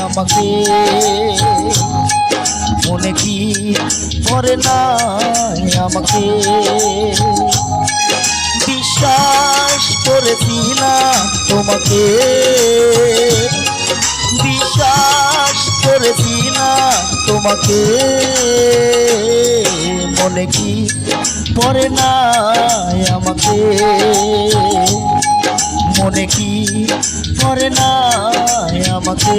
আমাকে। মনে কি পড়ে না আমাকে? বিশ্বাস করেছিলাম তোমাকে। বিশ্বাস করেছিলাম তোমাকে। মনে কি পরে না আমাকে? মনে কি করে না আমাকে?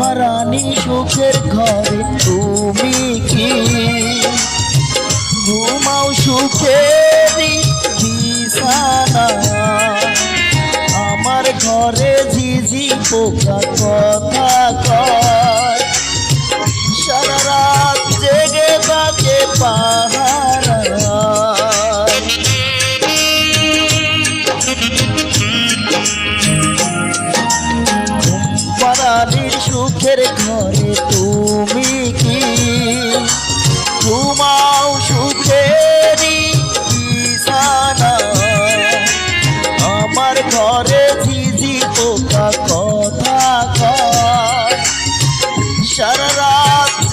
পারানি সুখের ঘরে তুমি কি? ঘুমাও সুখে আমার ঘরে ঝিঝি পোকা কথা কয়। সারা রাত জেগে বাকে পাহারা সুখের ঘরে তুমি কি? ঘুমাও সুখেরি আমার ঘরে দিদি পোকা কথা সারা রাত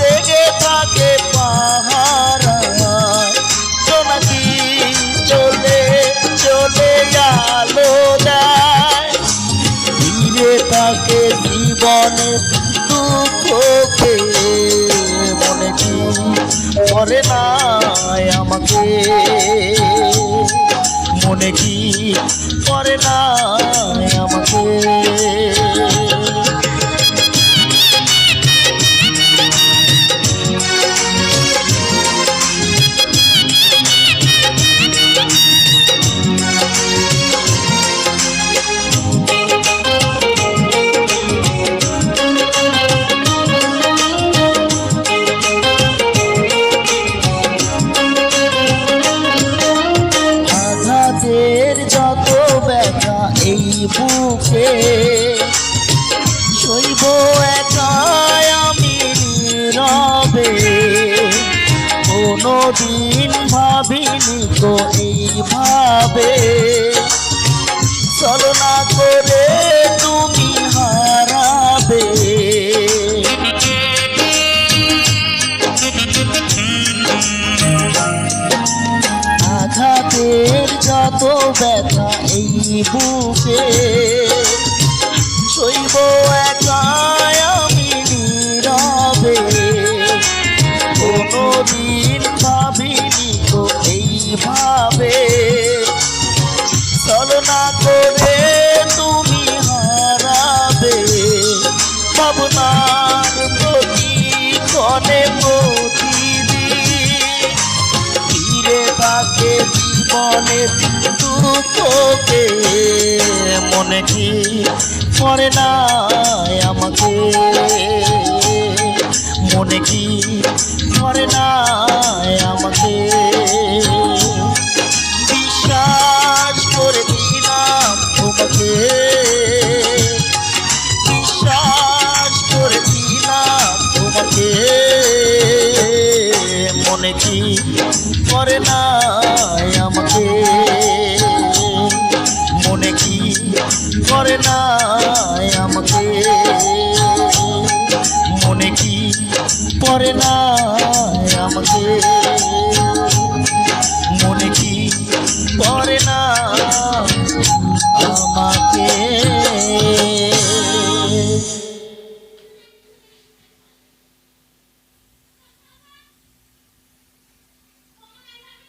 আমাকে দিন ভাবিনি তো এইভাবে? চলনা করে তুমি হারাবে। আঘাতের যত ব্যথা এই বুকে এইভাবে চলনা করে তুমি হারাবে। ভাবনার প্রতি ক্ষণে প্রতিদিন ফিরে থাকে জীবনে দুঃখকে মনে কি পড়ে না? করে না আমাকে। মনে কি করে না আমাকে? মনে কি করে না আমাকে?